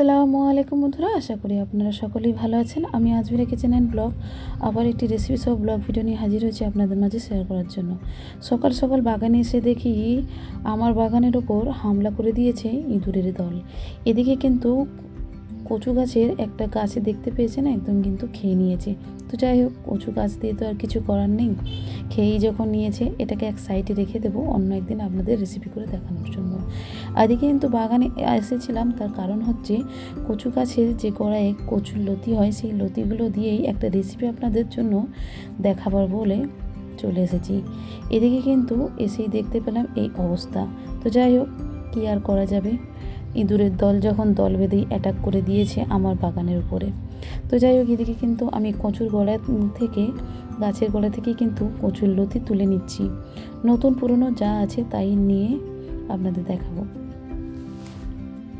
আসসালামু আলাইকুম বন্ধুরা, আশা করি আপনারা সকলেই ভালো আছেন। আমি আজমিরা কিচেন অ্যান্ড ব্লগ আবার একটি রেসিপি সহ ব্লগ ভিডিও নিয়ে হাজির হয়েছি আপনাদের মাঝে শেয়ার করার জন্য। সকাল সকাল বাগানে এসে দেখি আমার বাগানের ওপর হামলা করে দিয়েছে ইঁদুরের দল। এদিকে কিন্তু কচু গাছের একটা গাছে দেখতে পেয়েছেন একদম কিন্তু খেয়ে নিয়েছে। তো যাই হোক, কচু গাছ দিয়ে তো আর কিছু করার নেই। খেয়েই যখন নিয়েছে, এটাকে এক সাইডে রেখে দেবো, অন্য একদিন আপনাদের রেসিপি করে দেখানোর জন্য। এদিকে কিন্তু বাগানে এসেছিলাম, তার কারণ হচ্ছে কচু গাছের যে গোড়ায় কচুর লতি হয়, সেই লতিগুলো দিয়েই একটা রেসিপি আপনাদের জন্য দেখাবার বলে চলে এসেছি। এদিকে কিন্তু এসেই দেখতে পেলাম এই অবস্থা। তো যাই হোক, কী আর করা যাবে? ইঁদুরের দল যখন দল বেঁধেই অ্যাটাক করে দিয়েছে আমার বাগানের উপরে। তো যাই হোক, এদিকে কিন্তু আমি কচুর গলা থেকে, গাছের গলা থেকে কিন্তু কচুর লতি তুলে নিচ্ছি। নতুন পুরনো যা আছে তাই নিয়ে আপনাদের দেখাবো।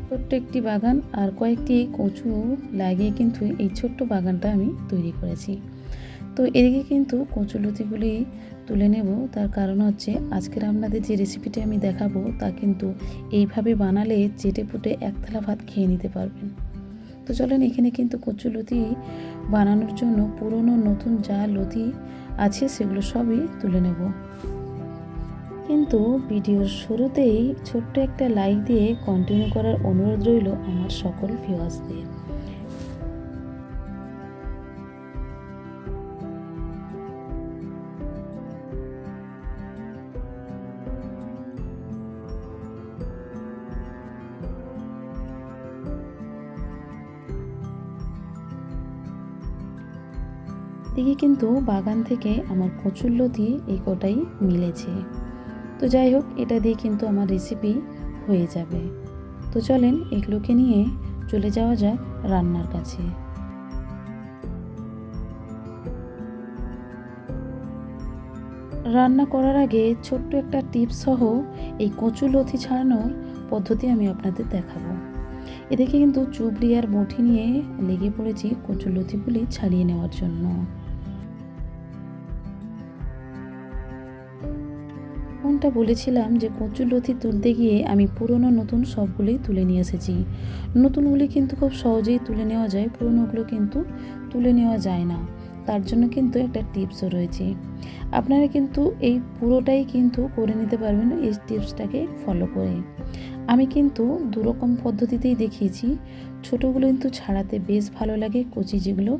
ছোট্ট একটি বাগান আর কয়েকটি কচু লাগিয়ে কিন্তু এই ছোট্ট বাগানটা আমি তৈরি করেছি। তো এদিকে কিন্তু কচুলতিগুলি তুলে নেব। তার কারণ হচ্ছে আজকের আপনাদের যে রেসিপিটি আমি দেখাবো, তা কিন্তু এইভাবে বানালে চেটে পুটে এক থালা ভাত খেয়ে নিতে পারবেন। তো চলেন এখানে কিন্তু কচু লতি বানানোর জন্য পুরনো নতুন যা লতি আছে সেগুলো সবই তুলে নেব। কিন্তু ভিডিওর শুরুতেই ছোট্ট একটা লাইক দিয়ে কন্টিনিউ করার অনুরোধ রইল আমার সকল ভিউয়ার্সদের দিকে কিন্তু বাগান থেকে আমার কচুর লতি এই কটাই মিলেছে। তো যাই হোক, এটা দিয়ে কিন্তু আমার রেসিপি হয়ে যাবে। তো চলেন এগুলোকে নিয়ে চলে যাওয়া যাক রান্নার কাছে। রান্না করার আগে ছোট্ট একটা টিপস সহ এই কচু লথি ছাড়ানোর পদ্ধতি আমি আপনাদের দেখাবো। এদিকে কিন্তু চুবড়ি আর মুঠি নিয়ে লেগে পড়েছি কচু লথিগুলি ছাড়িয়ে নেওয়ার জন্য। যেমনটা বলেছিলাম যে কচুর লতি তুলতে গিয়ে আমি পুরনো নতুন সবগুলোই তুলে নিয়ে এসেছি। নতুনগুলি কিন্তু খুব সহজেই তুলে নেওয়া যায়, পুরনোগুলো কিন্তু তুলে নেওয়া যায় না। তার জন্য কিন্তু একটা টিপসও রয়েছে। আপনারা কিন্তু এই পুরোটাই কিন্তু করে নিতে পারবেন এই টিপসটাকে ফলো করে। আমি কিন্তু দুরকম পদ্ধতিতেই দেখিয়েছি। ছোটোগুলো কিন্তু ছাড়াতে বেশ ভালো লাগে কচি যেগুলো।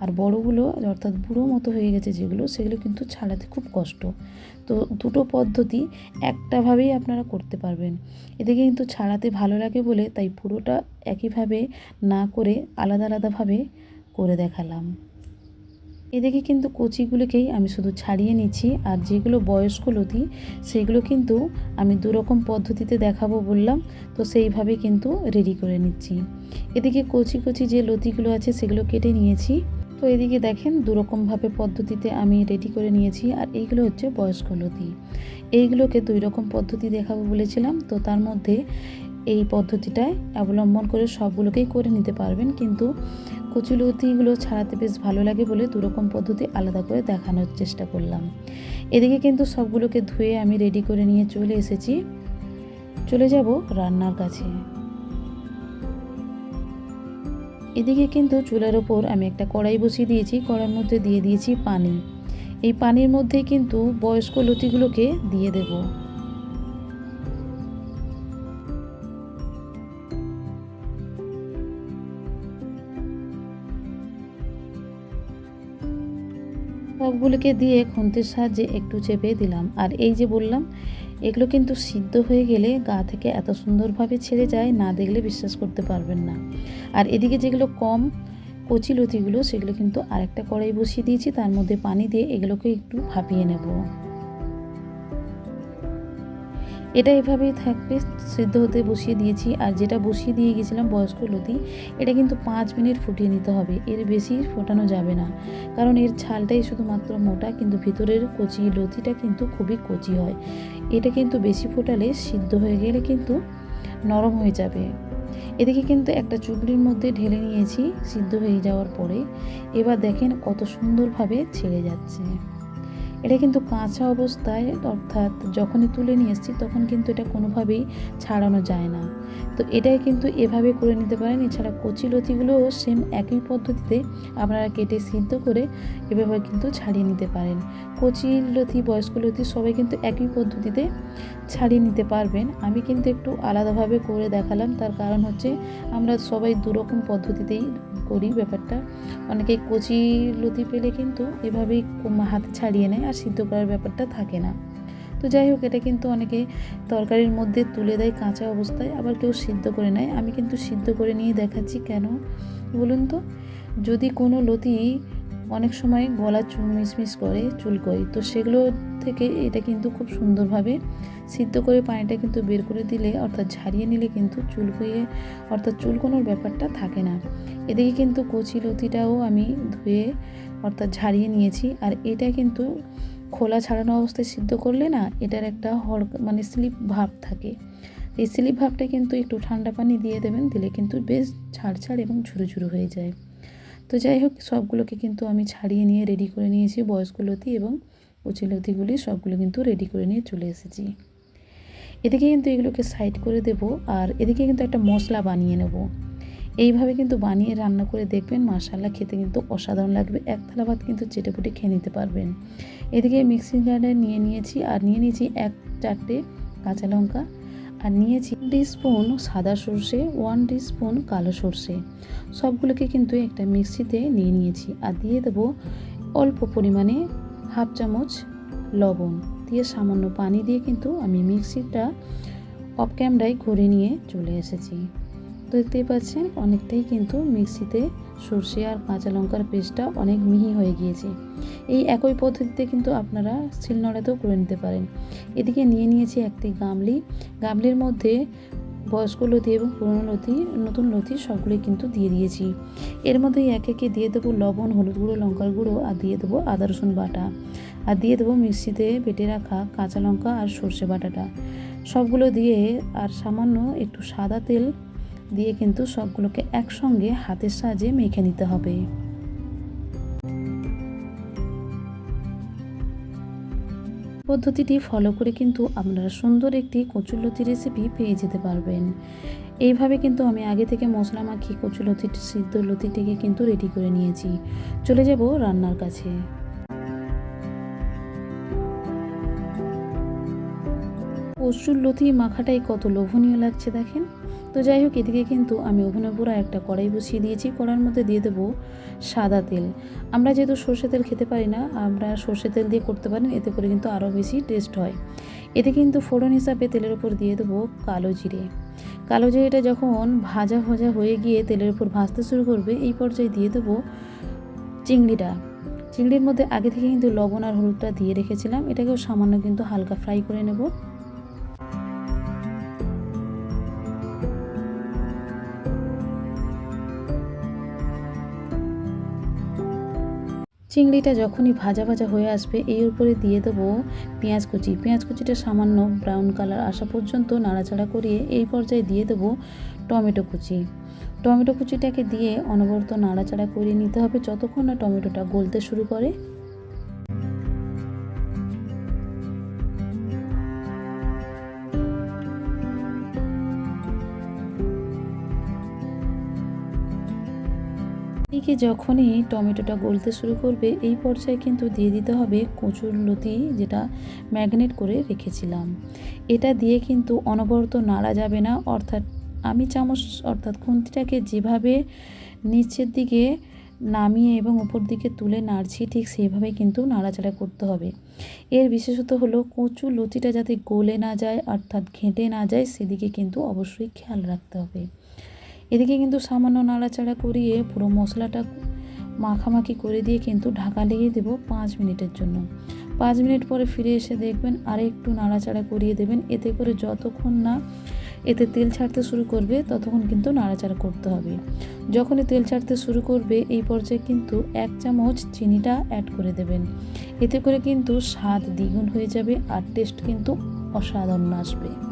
আর বড়গুলো অর্থাৎ বুড়ো মতো হয়ে গেছে যেগুলো, সেগুলো কিন্তু ছাড়াতে খুব কষ্ট। তো দুটো পদ্ধতি একটাভাবেই আপনারা করতে পারবেন। এদিকে কিন্তু ছাড়াতে ভালো লাগে বলে তাই পুরোটা একইভাবে না করে আলাদা আলাদাভাবে করে দেখালাম। এদিকে কিন্তু কচিগুলোকেই আমি শুধু ছাড়িয়ে নিচ্ছি, আর যেগুলো বয়স্ক লতি, সেগুলো কিন্তু আমি দুরকম পদ্ধতিতে দেখাবো বললাম, তো সেইভাবে কিন্তু রেডি করে নিচ্ছি। এদিকে কচি কচি যে লতিগুলো আছে, সেগুলো কেটে নিয়েছি। তো এদিকে দেখেন, দুরকমভাবে পদ্ধতিতে আমি রেডি করে নিয়েছি, আর এইগুলো হচ্ছে বয়স্ক লতি। এইগুলোকে দুই রকম পদ্ধতি দেখাবো বলেছিলাম, তো তার মধ্যে এই পদ্ধতিটায় অবলম্বন করে সবগুলোকেই করে নিতে পারবেন। কিন্তু কচুলতিগুলো ছাড়াতে বেশ ভালো লাগে বলে দুরকম পদ্ধতি আলাদা করে দেখানোর চেষ্টা করলাম। এদিকে কিন্তু সবগুলোকে ধুয়ে আমি রেডি করে নিয়ে চলে এসেছি। চলে যাব রান্নার কাছে। এদিকে কিন্তু চুলার ওপর আমি একটা কড়াই বসিয়ে দিয়েছি। কড়াইয়ের মধ্যে দিয়ে দিয়েছি পানি। এই পানির মধ্যে কিন্তু বয়স্ক লতিগুলোকে দিয়ে দেব। সবগুলোকে দিয়ে খুন্তির সাহায্যে একটু চেপে দিলাম। আর এই যে বললাম, এগুলো কিন্তু সিদ্ধ হয়ে গেলে গা থেকে এত সুন্দরভাবে ছেড়ে যায়, না দেখলে বিশ্বাস করতে পারবেন না। আর এদিকে যেগুলো কম কচি লতিগুলো, সেগুলো কিন্তু আরেকটা কড়াই বসিয়ে দিয়েছি, তার মধ্যে পানি দিয়ে এগুলোকে একটু ভাপিয়ে নেব। এটা এভাবেই থাকবে, সিদ্ধ হতে বসিয়ে দিয়েছি। আর যেটা বসিয়ে দিয়ে গেছিলাম বয়স্ক লতি, এটা কিন্তু পাঁচ মিনিট ফুটিয়ে নিতে হবে। এর বেশি ফোটানো যাবে না। কারণ এর ছালটাই শুধুমাত্র মোটা, কিন্তু ভিতরের কচি লতিটা কিন্তু খুবই কচি হয়। এটা কিন্তু বেশি ফোটালে সিদ্ধ হয়ে গেলে কিন্তু নরম হয়ে যাবে। এদিকে কিন্তু একটা চুবড়ির মধ্যে ঢেলে নিয়েছি, সিদ্ধ হয়ে যাওয়ার পরে। এবার দেখেন কত সুন্দরভাবে ছেড়ে যাচ্ছে। এটা কিন্তু কাঁচা অবস্থায়, অর্থাৎ যখনই তুলে নিয়ে এসেছি তখন কিন্তু এটা কোনোভাবেই ছাড়ানো যায় না। তো এটাই কিন্তু এভাবে করে নিতে পারেন। এছাড়া কচি লতিগুলোও সেম একই পদ্ধতিতে আপনারা কেটে সিদ্ধ করে এভাবে কিন্তু ছাড়িয়ে নিতে পারেন। কচি লতি, বয়স্ক লতি সবাই কিন্তু একই পদ্ধতিতে ছাড়িয়ে নিতে পারবেন। আমি কিন্তু একটু আলাদাভাবে করে দেখালাম। তার কারণ হচ্ছে আমরা সবাই দুরকম পদ্ধতিতেই করি ব্যাপারটা। অনেকে কচি লতি পেলে কিন্তু এভাবেই হাতে ছাড়িয়ে নেয়। আর সিদ্ধ করার ব্যাপারটা থাকে না। তো যাই হোক, এটা কিন্তু অনেকে তরকারির মধ্যে তুলে দেয় কাঁচা অবস্থায়, আবার কেউ সিদ্ধ করে নেয়। আমি কিন্তু সিদ্ধ করে নিয়ে দেখাচ্ছি কেন? বলুন তো, যদি কোনো লতি অনেক সময় গলা চুল মিসমিস করে চুলকোয় তো সেগুলো থেকে এটা কিন্তু খুব সুন্দরভাবে সিদ্ধ করে পানিটা কিন্তু বের করে দিলে, অর্থাৎ ঝারিয়ে নিলে কিন্তু চুলকোয়ে অর্থাৎ চুলকোনোর ব্যাপারটা থাকে না। এদিকে কিন্তু কচি লতিটাও আমি ধুয়ে, অর্থাৎ ঝারিয়ে নিয়েছি। আর এটা কিন্তু খোলা ছাড়ানো অবস্থায় সিদ্ধ করলে না, এটার একটা হড় মানে স্লিপ ভাব থাকে। এই স্লিপ ভাবটা কিন্তু একটু ঠান্ডা পানি দিয়ে দেবেন, দিলে কিন্তু বেশ ছাড় এবং ঝুরু ঝুরু হয়ে যায়। তো যাই হোক, সবগুলোকে কিন্তু আমি ছাড়িয়ে নিয়ে রেডি করে নিয়েছি, বয়স্ক লতি এবং কচি লতিগুলি সবগুলো কিন্তু রেডি করে নিয়ে চলে এসেছি। এদিকে কিন্তু এগুলোকে সাইড করে দেব আর এদিকে কিন্তু একটা মশলা বানিয়ে নেব। এইভাবে কিন্তু বানিয়ে রান্না করে দেখবেন মাশাল্লাহ খেতে কিন্তু অসাধারণ লাগবে। এক থালা ভাত কিন্তু চেটেপুটে খেয়ে নিতে পারবেন। এদিকে মিক্সিং গ্রাইন্ডার নিয়ে নিয়েছি আর নিয়ে নিয়েছি এক চারটে কাঁচা লঙ্কা আর নিয়েছি স্পুন সাদা সর্ষে ওয়ান স্পুন কালো সর্ষে। সবগুলোকে কিন্তু একটা মিক্সিতে নিয়ে নিয়েছি। আর দিয়ে দেবো অল্প পরিমাণে হাফ চামচ লবণ। দিয়ে সামান্য পানি দিয়ে কিন্তু আমি মিক্সিটা অফ ক্যামেরায় ঘুরে নিয়ে চলে এসেছি। দেখতেই পাচ্ছেন, অনেকটাই কিন্তু মিক্সিতে সর্ষে আর কাঁচা লঙ্কার পেস্টটা অনেক মিহি হয়ে গিয়েছে। এই একই পদ্ধতিতে কিন্তু আপনারা শিলনোড়াতেও করে নিতে পারেন। এদিকে নিয়ে নিয়েছি একটি গামলি। গামলির মধ্যে বয়স্ক লতি এবং পুরনো লতি, নতুন লতি সবগুলোই কিন্তু দিয়ে দিয়েছি। এর মধ্যে এক একে দিয়ে দেবো লবণ, হলুদ গুঁড়ো, লঙ্কার গুঁড়ো আর দিয়ে দেবো আদা, রসুন বাটা। আর দিয়ে দেবো মিক্সিতে বেটে রাখা কাঁচা লঙ্কা আর সর্ষে বাটাটা। সবগুলো দিয়ে আর সামান্য একটু সাদা তেল দিয়ে কিন্তু সবগুলোকে একসঙ্গে হাতের সাহায্যে মেখে নিতে হবে। পদ্ধতিটি ফলো করে কিন্তু আপনারা সুন্দর একটি কচুরলতি রেসিপি পেয়ে যেতে পারবেন। এইভাবে কিন্তু আমি আগে থেকে মশলা মাখিয়ে কচুরলতি সিদ্ধ লতিটিকে কিন্তু রেডি করে নিয়েছি। চলে যাব রান্নার কাছে। কচুর লতি মাখাটাই কত লোভনীয় লাগছে দেখেন। তো যাই হোক, এদিকে কিন্তু আমি ওভেনের পুরো একটা কড়াই বসিয়ে দিয়েছি। কড়ার মধ্যে দিয়ে দেবো সাদা তেল। আমরা যেহেতু সর্ষে তেল খেতে পারি না, আমরা সর্ষে তেল দিয়ে করতে পারেন এতে করে কিন্তু আরও বেশি টেস্ট হয়। এতে কিন্তু ফোড়ন হিসাবে তেলের উপর দিয়ে দেবো কালো জিরে। কালো জিরেটা যখন ভাজা ভাজা হয়ে গিয়ে তেলের উপর ভাজতে শুরু করবে, এই পর্যায়ে দিয়ে দেবো চিংড়িটা। চিংড়ির মধ্যে আগে থেকে কিন্তু লবণ আর হলুদটা দিয়ে রেখেছিলাম। এটাকেও সামান্য কিন্তু হালকা ফ্রাই করে নেব। চিংড়িটা যখনই ভাজা ভাজা হয়ে আসবে এই উপরে দিয়ে দেবো পেঁয়াজ কুচি। পেঁয়াজ কুচিটা সামান্য ব্রাউন কালার আসা পর্যন্ত নাড়াচাড়া করিয়ে এই পর্যায়ে দিয়ে দেবো টমেটো কুচি। টমেটো কুচিটাকে দিয়ে অনবরত নাড়াচাড়া করিয়ে নিতে হবে যতক্ষণ না টমেটোটা গলতে শুরু করে। এদিকে যখনই টমেটোটা গলতে শুরু করবে, এই পর্যায়ে কিন্তু দিয়ে দিতে হবে কচুর লতি যেটা ম্যাগনেট করে রেখেছিলাম। এটা দিয়ে কিন্তু অনবরত নাড়া যাবে না, অর্থাৎ আমি চামচ অর্থাৎ খুন্তিটাকে যেভাবে নিচের দিকে নামিয়ে এবং উপর দিকে তুলে নাড়ছি, ঠিক সেইভাবে কিন্তু নাড়াচাড়া করতে হবে। এর বিশেষত হলো কচু লতিটা যাতে গলে না যায়, অর্থাৎ ঘেঁটে না যায়, সেদিকে কিন্তু অবশ্যই খেয়াল রাখতে হবে। এদিকে কিন্তু সামান্য নাড়াচাড়া করিয়ে পুরো মশলাটা মাখামাখি করে দিয়ে কিন্তু ঢাকা লেগে দেবো পাঁচ মিনিটের জন্য। পাঁচ মিনিট পরে ফিরে এসে দেখবেন আর একটু নাড়াচাড়া করিয়ে দেবেন। এতে করে যতক্ষণ না এতে তেল ছাড়তে শুরু করবে, ততক্ষণ কিন্তু নাড়াচাড়া করতে হবে। যখনই তেল ছাড়তে শুরু করবে, এই পর্যায়ে কিন্তু এক চামচ চিনিটা অ্যাড করে দেবেন। এতে করে কিন্তু স্বাদ দ্বিগুণ হয়ে যাবে আর টেস্ট কিন্তু অসাধারণ আসবে।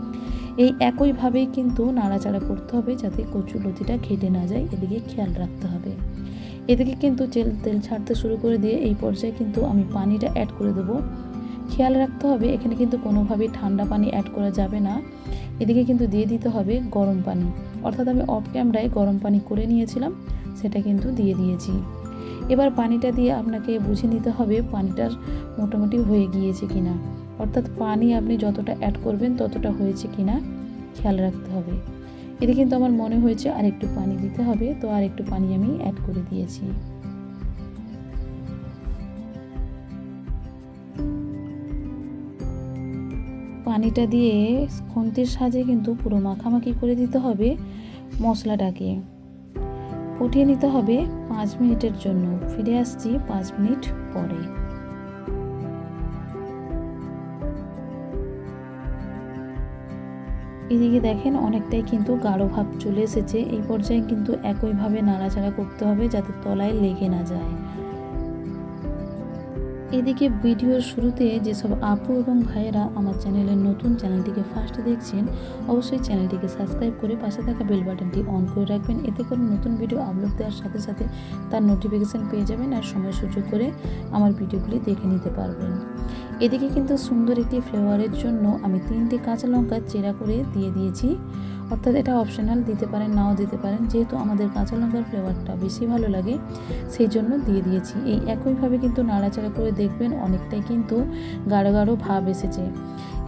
এই একইভাবেই কিন্তু নাড়াচাড়া করতে হবে যাতে কচু লতিটা ঘেটে না যায়, এদিকে খেয়াল রাখতে হবে। এদিকে কিন্তু তেল তেল ছাড়তে শুরু করে দিয়ে এই পর্যায়ে কিন্তু আমি পানিটা অ্যাড করে দেবো। খেয়াল রাখতে হবে, এখানে কিন্তু কোনোভাবেই ঠান্ডা পানি অ্যাড করা যাবে না। এদিকে কিন্তু দিয়ে দিতে হবে গরম পানি। অর্থাৎ আমি অফ ক্যামেরায় গরম পানি করে নিয়েছিলাম, সেটা কিন্তু দিয়ে দিয়েছি। এবার পানিটা দিয়ে আপনাকে বুঝে নিতে হবে পানিটার মোটামুটি হয়ে গিয়েছে কিনা। অর্থাৎ পানি আপনি যতটা অ্যাড করবেন ততটা হয়েছে কি না খেয়াল রাখতে হবে। এতে কিন্তু আমার মনে হয়েছে আর একটু পানি দিতে হবে, তো আর একটু পানি আমি অ্যাড করে দিয়েছি। পানিটা দিয়ে খুন্তির সাজে কিন্তু পুরো মাখামাখি করে দিতে হবে মশলাটাকে। ফুটিয়ে নিতে হবে পাঁচ মিনিটের জন্য, ফিরে আসছি পাঁচ মিনিট পরে। এদিকে দেখেন, অনেকটাই কিন্তু গাঢ় ভাব চলে এসেছে। এই পর্যায়ে কিন্তু একইভাবে নাড়াচাড়া করতে হবে যাতে তলায় লেগে না যায়। এদিকে ভিডিওর শুরুতে যেসব আপু এবং ভাইয়েরা আমার চ্যানেলের নতুন চ্যানেলটিকে ফার্স্ট দেখছেন, অবশ্যই চ্যানেলটিকে সাবস্ক্রাইব করে পাশে থাকা বেল বাটনটি অন করে রাখবেন। এতে করে নতুন ভিডিও আপলোড দেওয়ার সাথে সাথে তার নোটিফিকেশান পেয়ে যাবেন আর সময় সুযোগ করে আমার ভিডিওগুলি দেখে নিতে পারবেন। এদিকে কিন্তু সুন্দর একটি ফ্লেভারের জন্য আমি তিনটে কাঁচা লঙ্কা চেরা করে দিয়ে দিয়েছি। অর্থাৎ এটা অপশনাল দিতে পারেন, নাও দিতে পারেন। যেহেতু আমাদের কাঁচা লঙ্কার ফ্লেভারটা বেশি ভালো লাগে, সেই জন্য দিয়ে দিয়েছি। এই একইভাবে কিন্তু নাড়াচাড়া করে দেখবেন অনেকটাই কিন্তু গাঢ় গাঢ় ভাব এসেছে।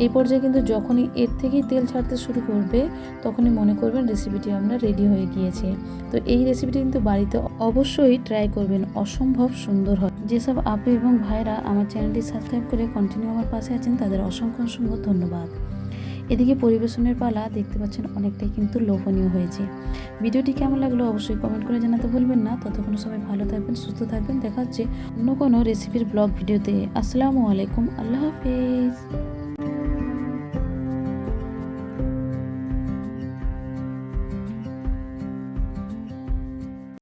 এই পর্যায়ে কিন্তু যখনই এর থেকেই তেল ছাড়তে শুরু করবে, তখনই মনে করবেন রেসিপিটি আপনার রেডি হয়ে গিয়েছে। তো এই রেসিপিটি কিন্তু বাড়িতে অবশ্যই ট্রাই করবেন, অসম্ভব সুন্দর হয়। যেসব আপু এবং ভাইরা আমার চ্যানেলটি সাবস্ক্রাইব করে কন্টিনিউ আমার পাশে আছেন, তাদের অসংখ্য অসংখ্য ধন্যবাদ। এদিকে পরিবেশনের পালা দেখতে পাচ্ছেন অনেকটাই কিন্তু লোভনীয় হয়েছে। ভিডিওটি কেমন লাগল অবশ্যই কমেন্ট করে জানাতে ভুলবেন না। ততক্ষণ সময় ভালো থাকবেন, সুস্থ থাকবেন। দেখা হচ্ছে অন্য কোনো রেসিপির ব্লগ ভিডিওতে। আসসালামু আলাইকুম, আল্লাহ হাফেজ।